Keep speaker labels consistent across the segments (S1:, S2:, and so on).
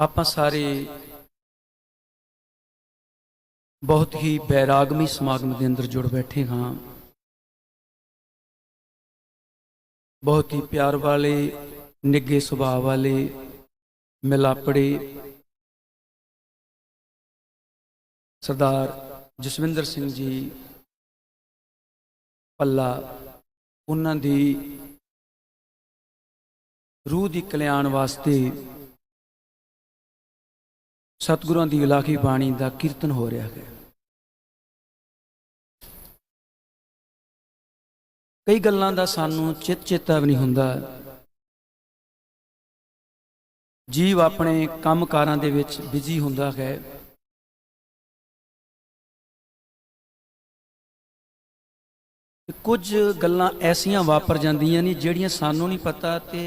S1: ਆਪਾਂ ਸਾਰੇ ਬਹੁਤ ਹੀ ਬੈਰਾਗਮੀ ਸਮਾਗਮ ਦੇ ਅੰਦਰ ਜੁੜ ਬੈਠੇ ਹਾਂ। ਬਹੁਤ ਹੀ ਪਿਆਰ ਵਾਲੇ ਨਿੱਗੇ ਸੁਭਾਅ ਵਾਲੇ, ਮਿਲਾਪੜੇ ਸਰਦਾਰ ਜਸਵਿੰਦਰ ਸਿੰਘ ਜੀ ਪੱਲਾ ਉਹਨਾਂ ਦੀ ਰੂਹ ਦੀ ਕਲਿਆਣ ਵਾਸਤੇ ਸਤਿਗੁਰਾਂ ਦੀ ਇਲਾਹੀ ਬਾਣੀ ਦਾ ਕੀਰਤਨ ਹੋ ਰਿਹਾ ਹੈ। ਕਈ ਗੱਲਾਂ ਦਾ ਸਾਨੂੰ ਚਿਤ ਚੇਤਾ ਵੀ ਨਹੀਂ ਹੁੰਦਾ। ਜੀਵ ਆਪਣੇ ਕੰਮਕਾਰਾਂ ਦੇ ਵਿੱਚ ਬਿਜ਼ੀ ਹੁੰਦਾ ਹੈ। ਕੁਝ ਗੱਲਾਂ ਐਸੀਆਂ ਵਾਪਰ ਜਾਂਦੀਆਂ ਨੇ ਜਿਹੜੀਆਂ ਸਾਨੂੰ ਨਹੀਂ ਪਤਾ ਤੇ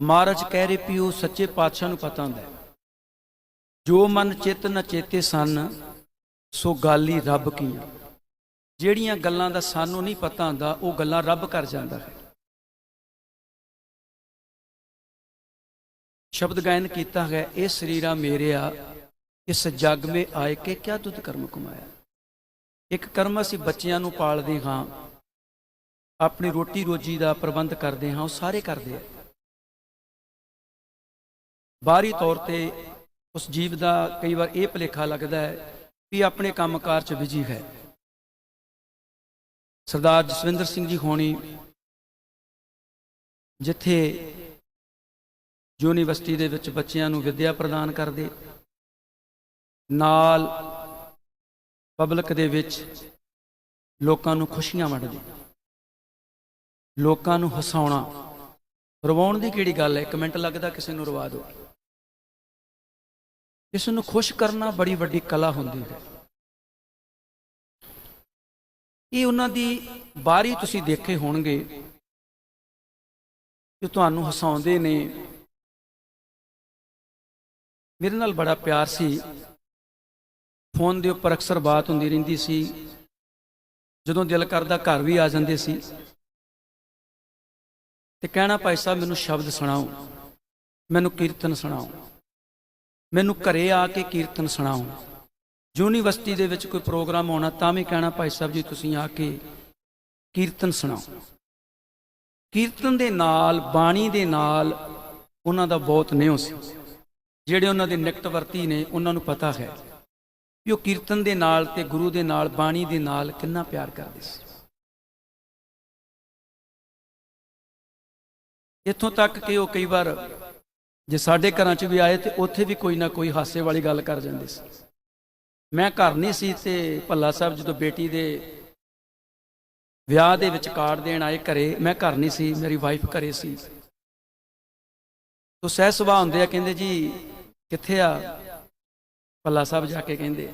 S1: ਮਹਾਰਾਜ ਕਹਿ ਰਹੇ ਵੀ ਉਹ ਸੱਚੇ ਪਾਤਸ਼ਾਹ ਨੂੰ ਪਤਾ ਹੁੰਦਾ ਹੈ। ਜੋ ਮਨ ਚਿਤ ਨ ਚੇਤੇ ਸਨ, ਸੋ ਗਾਲੀ ਰੱਬ ਕੀਆਂ। ਜਿਹੜੀਆਂ ਗੱਲਾਂ ਦਾ ਸਾਨੂੰ ਨਹੀਂ ਪਤਾ ਹੁੰਦਾ, ਉਹ ਗੱਲਾਂ ਰੱਬ ਕਰ ਜਾਂਦਾ ਹੈ। ਸ਼ਬਦ ਗਾਇਨ ਕੀਤਾ ਹੈ, ਇਹ ਸਰੀਰਾ ਮੇਰਿਆ, ਇਸ ਜਗ ਮੇ ਆਏ ਕੇ ਕਿਆ ਤੁਧ ਕਰਮ ਕਮਾਇਆ। ਇੱਕ ਕਰਮ ਅਸੀਂ ਬੱਚਿਆਂ ਨੂੰ ਪਾਲਦੇ ਹਾਂ, ਆਪਣੀ ਰੋਟੀ ਰੋਜੀ ਦਾ ਪ੍ਰਬੰਧ ਕਰਦੇ ਹਾਂ, ਉਹ ਸਾਰੇ ਕਰਦੇ ਆ। ਬਾਹਰੀ ਤੌਰ ਤੇ ਉਸ ਜੀਵ ਦਾ ਕਈ ਵਾਰ ਇਹ ਭਲੇਖਾ ਲੱਗਦਾ ਹੈ ਕਿ ਆਪਣੇ ਕੰਮਕਾਰ 'ਚ ਬਿਜ਼ੀ ਹੈ। ਸਰਦਾਰ ਜਸਵਿੰਦਰ ਸਿੰਘ ਜੀ ਹੋਣੀ ਜਿੱਥੇ ਯੂਨੀਵਰਸਿਟੀ ਦੇ ਵਿੱਚ ਬੱਚਿਆਂ ਨੂੰ ਵਿੱਦਿਆ ਪ੍ਰਦਾਨ ਕਰਦੇ, ਨਾਲ ਪਬਲਿਕ ਦੇ ਵਿੱਚ ਲੋਕਾਂ ਨੂੰ ਖੁਸ਼ੀਆਂ ਵੰਡਦੇ, ਲੋਕਾਂ ਨੂੰ ਹਸਾਉਣਾ, ਰਵਾਉਣ ਦੀ ਕਿਹੜੀ ਗੱਲ ਹੈ? ਇੱਕ ਮਿੰਟ ਲੱਗਦਾ, ਕਿਸੇ ਨੂੰ ਰਵਾ ਦਿਓ। ਇਸ ਨੂੰ ਖੁਸ਼ ਕਰਨਾ ਬੜੀ ਵੱਡੀ ਕਲਾ ਹੁੰਦੀ ਹੈ। ਇਹ ਉਹਨਾਂ ਦੀ ਬਾਰੀ ਤੁਸੀਂ ਦੇਖੇ ਹੋਣਗੇ ਕਿ ਤੁਹਾਨੂੰ ਹਸਾਉਂਦੇ ਨੇ। ਮੇਰੇ ਨਾਲ ਬੜਾ ਪਿਆਰ ਸੀ। ਫੋਨ ਦੇ ਉੱਪਰ ਅਕਸਰ ਬਾਤ ਹੁੰਦੀ ਰਹਿੰਦੀ ਸੀ। ਜਦੋਂ ਦਿਲ ਕਰਦਾ ਘਰ ਵੀ ਆ ਜਾਂਦੇ ਸੀ। ਤੇ ਕਹਿਣਾ, ਭਾਈ ਸਾਹਿਬ, ਮੈਨੂੰ ਸ਼ਬਦ ਸੁਣਾਓ, ਮੈਨੂੰ ਕੀਰਤਨ ਸੁਣਾਓ। ਮੈਨੂੰ ਘਰੇ ਆ ਕੇ ਕੀਰਤਨ ਸੁਣਾਓ। ਯੂਨੀਵਰਸਿਟੀ ਦੇ ਵਿੱਚ ਕੋਈ ਪ੍ਰੋਗਰਾਮ ਹੋਣਾ ਤਾਂ ਵੀ ਕਹਿਣਾ ਭਾਈ ਸਾਹਿਬ ਜੀ, ਤੁਸੀਂ ਆ ਕੇ ਕੀਰਤਨ ਸੁਣਾਓ। ਕੀਰਤਨ ਦੇ ਨਾਲ, ਬਾਣੀ ਦੇ ਨਾਲ ਉਹਨਾਂ ਦਾ ਬਹੁਤ ਨਿਉ ਸੀ। ਜਿਹੜੇ ਉਹਨਾਂ ਦੇ ਨਿਕਟਵਰਤੀ ਨੇ, ਉਹਨਾਂ ਨੂੰ ਪਤਾ ਹੈ ਵੀ ਉਹ ਕੀਰਤਨ ਦੇ ਨਾਲ ਤੇ ਗੁਰੂ ਦੇ ਨਾਲ, ਬਾਣੀ ਦੇ ਨਾਲ ਕਿੰਨਾ ਪਿਆਰ ਕਰਦੇ ਸੀ। ਇੱਥੋਂ ਤੱਕ ਕਿ ਉਹ ਕਈ ਵਾਰ ਜੇ ਸਾਡੇ ਘਰਾਂ 'ਚ ਵੀ ਆਏ ਤੇ ਉੱਥੇ ਵੀ ਕੋਈ ਨਾ ਕੋਈ ਹਾਸੇ ਵਾਲੀ ਗੱਲ ਕਰ ਜਾਂਦੇ ਸੀ। ਮੈਂ ਘਰ ਨਹੀਂ ਸੀ ਤੇ ਭੱਲਾ ਸਾਹਿਬ ਜਦੋਂ ਬੇਟੀ ਦੇ ਵਿਆਹ ਦੇ ਵਿੱਚ ਕਾਰਡ ਦੇਣ ਆਏ ਘਰੇ, ਮੈਂ ਘਰ ਨਹੀਂ ਸੀ, ਮੇਰੀ ਵਾਈਫ ਘਰੇ ਸੀ। ਤੋ ਸਹਿ ਸੁਭਾਅ ਹੁੰਦੇ ਆ, ਕਹਿੰਦੇ ਜੀ, ਕਿੱਥੇ ਆ? ਭੱਲਾ ਸਾਹਿਬ ਜਾ ਕੇ ਕਹਿੰਦੇ,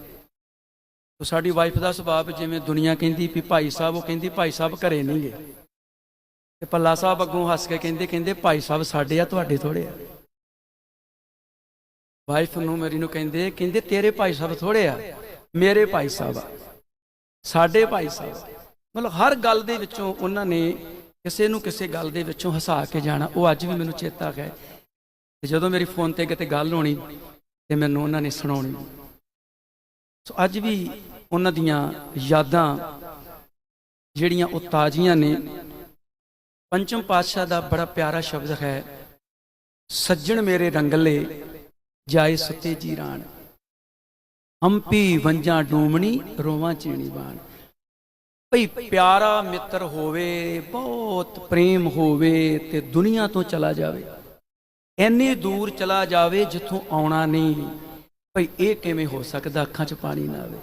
S1: ਤੋ ਸਾਡੀ ਵਾਈਫ ਦਾ ਸੁਭਾਅ ਜਿਵੇਂ ਦੁਨੀਆ ਕਹਿੰਦੀ ਵੀ ਭਾਈ ਸਾਹਿਬ, ਉਹ ਕਹਿੰਦੀ ਭਾਈ ਸਾਹਿਬ ਘਰੇ ਨਹੀਂ ਗਏ ਤੇ ਭੱਲਾ ਸਾਹਿਬ ਅੱਗੋਂ ਹੱਸ ਕੇ ਕਹਿੰਦੇ ਕਹਿੰਦੇ ਭਾਈ ਸਾਹਿਬ ਸਾਡੇ ਆ, ਤੁਹਾਡੇ ਥੋੜੇ ਆ। ਵਾਈਫ ਨੂੰ ਮੇਰੀ ਨੂੰ ਕਹਿੰਦੇ ਕਹਿੰਦੇ ਤੇਰੇ ਭਾਈ ਸਾਹਿਬ ਥੋੜੇ ਆ, ਮੇਰੇ ਭਾਈ ਸਾਹਿਬ ਆ, ਸਾਡੇ ਭਾਈ ਸਾਹਿਬ ਮਤਲਬ ਹਰ ਗੱਲ ਦੇ ਵਿੱਚੋਂ ਉਹਨਾਂ ਨੇ ਕਿਸੇ ਨੂੰ ਕਿਸੇ ਗੱਲ ਦੇ ਵਿੱਚੋਂ ਹਸਾ ਕੇ ਜਾਣਾ, ਉਹ ਅੱਜ ਵੀ ਮੈਨੂੰ ਚੇਤਾ ਹੈ। ਤੇ ਜਦੋਂ ਮੇਰੀ ਫੋਨ ਤੇ ਕਿਤੇ ਗੱਲ ਹੋਣੀ, ਤੇ ਮੈਨੂੰ ਉਹਨਾਂ ਨੇ ਸੁਣਾਉਣੀ। ਸੋ ਅੱਜ ਵੀ ਉਹਨਾਂ ਦੀਆਂ ਯਾਦਾਂ ਜਿਹੜੀਆਂ ਉਹ ਤਾਜ਼ੀਆਂ ਨੇ, ਪੰਚਮ ਪਾਤਸ਼ਾਹ ਦਾ ਬੜਾ ਪਿਆਰਾ ਸ਼ਬਦ ਹੈ, ਸੱਜਣ ਮੇਰੇ ਰੰਗਲੇ ਜਾਏ ਸਤੇ ਜੀ ਰਾਣ। ਹੰਪੀ ਵੰਜਾਂ ਡੂਮਣੀ, ਰੋਵਾਂ ਚੀਣੀ ਬਾਣ। ਭਈ ਪਿਆਰਾ ਮਿੱਤਰ ਹੋਵੇ, ਬਹੁਤ ਪ੍ਰੇਮ ਹੋਵੇ, ਤੇ ਦੁਨੀਆ ਤੋਂ ਚਲਾ ਜਾਵੇ। ਐਨੀ ਦੂਰ ਚਲਾ ਜਾਵੇ ਜਿੱਥੋਂ ਆਉਣਾ ਨਹੀਂ। ਭਈ ਇਹ ਕਿਵੇਂ ਹੋ ਸਕਦਾ ਅੱਖਾਂ 'ਚ ਪਾਣੀ ਨਾ ਆਵੇ।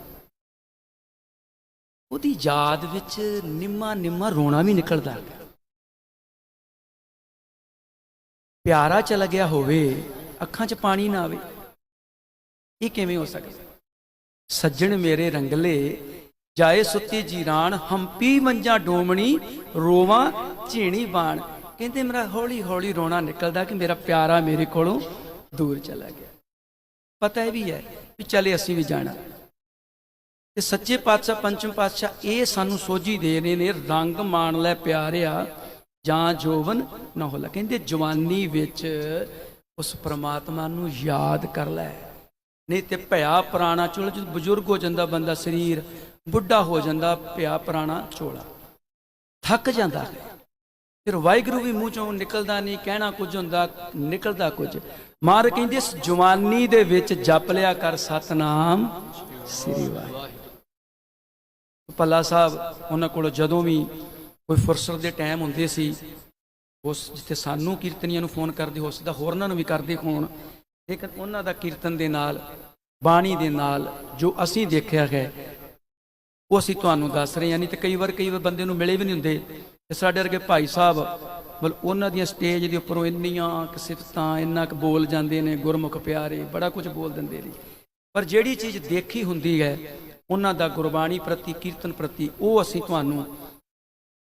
S1: ਉਹਦੀ ਯਾਦ ਵਿੱਚ ਨਿੰਮਾ ਨਿੰਮਾ ਰੋਣਾ ਵੀ ਨਿਕਲਦਾ। ਹੈ ਪਿਆਰਾ ਚਲਾ ਗਿਆ ਹੋਵੇ ਅੱਖਾਂ 'ਚ ਪਾਣੀ ਨਾ ਆਵੇ। ਇਹ ਕਿਵੇਂ ਹੋ ਸਕਦਾ? ਸੱਜਣ ਮੇਰੇ ਰੰਗਲੇ, ਜਾਏ ਸੁੱਤੀ ਜੀਰਾਨ ਹੰਪੀ ਮੰਜਾ ਡੋਮਣੀ, ਰੋਵਾਂ ਝੀਣੀ ਬਾਣ ਕਹਿੰਦੇ ਮੇਰਾ ਹੌਲੀ ਹੌਲੀ ਰੋਣਾ ਨਿਕਲਦਾ ਕਿ ਮੇਰਾ ਪਿਆਰਾ ਮੇਰੇ ਕੋਲੋਂ ਦੂਰ ਚਲਾ ਗਿਆ। ਪਤਾ ਇਹ ਵੀ ਹੈ ਵੀ ਚਲੇ ਅਸੀਂ ਵੀ ਜਾਣਾ। ਤੇ ਸੱਚੇ ਪਾਤਸ਼ਾਹ, ਪੰਚਮ ਪਾਤਸ਼ਾਹ ਇਹ ਸਾਨੂੰ ਸੋਝੀ ਦੇ ਰਹੇ ਨੇ, ਰੰਗ ਮਾਣ ਲੈ ਪਿਆਰਿਆ, ਜਾਂ ਜੋਵਨ ਨਾ ਹੋਲਾ। ਕਹਿੰਦੇ ਜਵਾਨੀ ਵਿੱਚ ਉਸ ਪ੍ਰਮਾਤਮਾ ਨੂੰ ਯਾਦ ਕਰ ਲੈ। ਨਹੀਂ ਤੇ ਭਇਆ ਪੁਰਾਣਾ ਚੋਲਾ, ਜਦ ਬਜ਼ੁਰਗ ਹੋ ਜਾਂਦਾ ਬੰਦਾ, ਸਰੀਰ ਬੁੱਢਾ ਹੋ ਜਾਂਦਾ, ਭਇਆ ਪੁਰਾਣਾ ਚੋਲਾ। ਥੱਕ ਜਾਂਦਾ। ਫਿਰ ਵਾਹਿਗੁਰੂ ਵੀ ਮੂੰਹ ਚੋਂ ਨਿਕਲਦਾ ਨਹੀਂ, ਕਹਿਣਾ ਕੁਝ ਹੁੰਦਾ, ਨਿਕਲਦਾ ਕੁਝ। ਮਾਰ ਕਹਿੰਦੀ, ਇਸ ਜਵਾਨੀ ਦੇ ਵਿੱਚ ਜਪ ਲਿਆ ਕਰ ਸਤਨਾਮ ਸ੍ਰੀ ਵਾਹਿਗੁਰੂ। ਪੱਲਾ ਸਾਹਿਬ, ਉਹਨਾਂ ਕੋਲ ਜਦੋਂ ਵੀ ਕੋਈ ਫੁਰਸਤ ਦੇ ਟਾਈਮ ਹੁੰਦੇ ਸੀ ਉਸ ਜਿੱਥੇ ਸਾਨੂੰ ਕੀਰਤਨੀਆਂ ਨੂੰ ਫੋਨ ਕਰਦੇ, ਹੋ ਸਕਦਾ ਹੋਰਨਾਂ ਨੂੰ ਵੀ ਕਰਦੇ ਹੋਣ ਲੇਕਿਨ ਉਹਨਾਂ ਦਾ ਕੀਰਤਨ ਦੇ ਨਾਲ, ਬਾਣੀ ਦੇ ਨਾਲ ਜੋ ਅਸੀਂ ਦੇਖਿਆ ਹੈ, ਉਹ ਅਸੀਂ ਤੁਹਾਨੂੰ ਦੱਸ ਰਹੇ ਹਾਂ। ਨਹੀਂ ਤੇ ਕਈ ਵਾਰ ਕਈ ਵਾਰ ਬੰਦੇ ਨੂੰ ਮਿਲੇ ਵੀ ਨਹੀਂ ਹੁੰਦੇ। ਤੇ ਸਾਡੇ ਵਰਗੇ ਭਾਈ ਸਾਹਿਬ, ਮਤਲਬ ਉਹਨਾਂ ਦੀਆਂ ਸਟੇਜ ਦੇ ਉੱਪਰੋਂ ਇੰਨੀਆਂ ਕੁ ਸਿਫਤਾਂ, ਇੰਨਾ ਕੁ ਬੋਲ ਜਾਂਦੇ ਨੇ, ਗੁਰਮੁਖ ਪਿਆਰੇ, ਬੜਾ ਕੁਝ ਬੋਲ ਦਿੰਦੇ ਨੇ। ਪਰ ਜਿਹੜੀ ਚੀਜ਼ ਦੇਖੀ ਹੁੰਦੀ ਹੈ, ਉਹਨਾਂ ਦਾ ਗੁਰਬਾਣੀ ਪ੍ਰਤੀ, ਕੀਰਤਨ ਪ੍ਰਤੀ, ਉਹ ਅਸੀਂ ਤੁਹਾਨੂੰ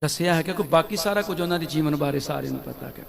S1: ਦੱਸਿਆ ਹੈ ਕਿਉਂਕਿ ਬਾਕੀ ਸਾਰਾ ਕੁਝ ਉਹਨਾਂ ਦੇ ਜੀਵਨ ਬਾਰੇ ਸਾਰਿਆਂ ਨੂੰ ਪਤਾ ਹੈ।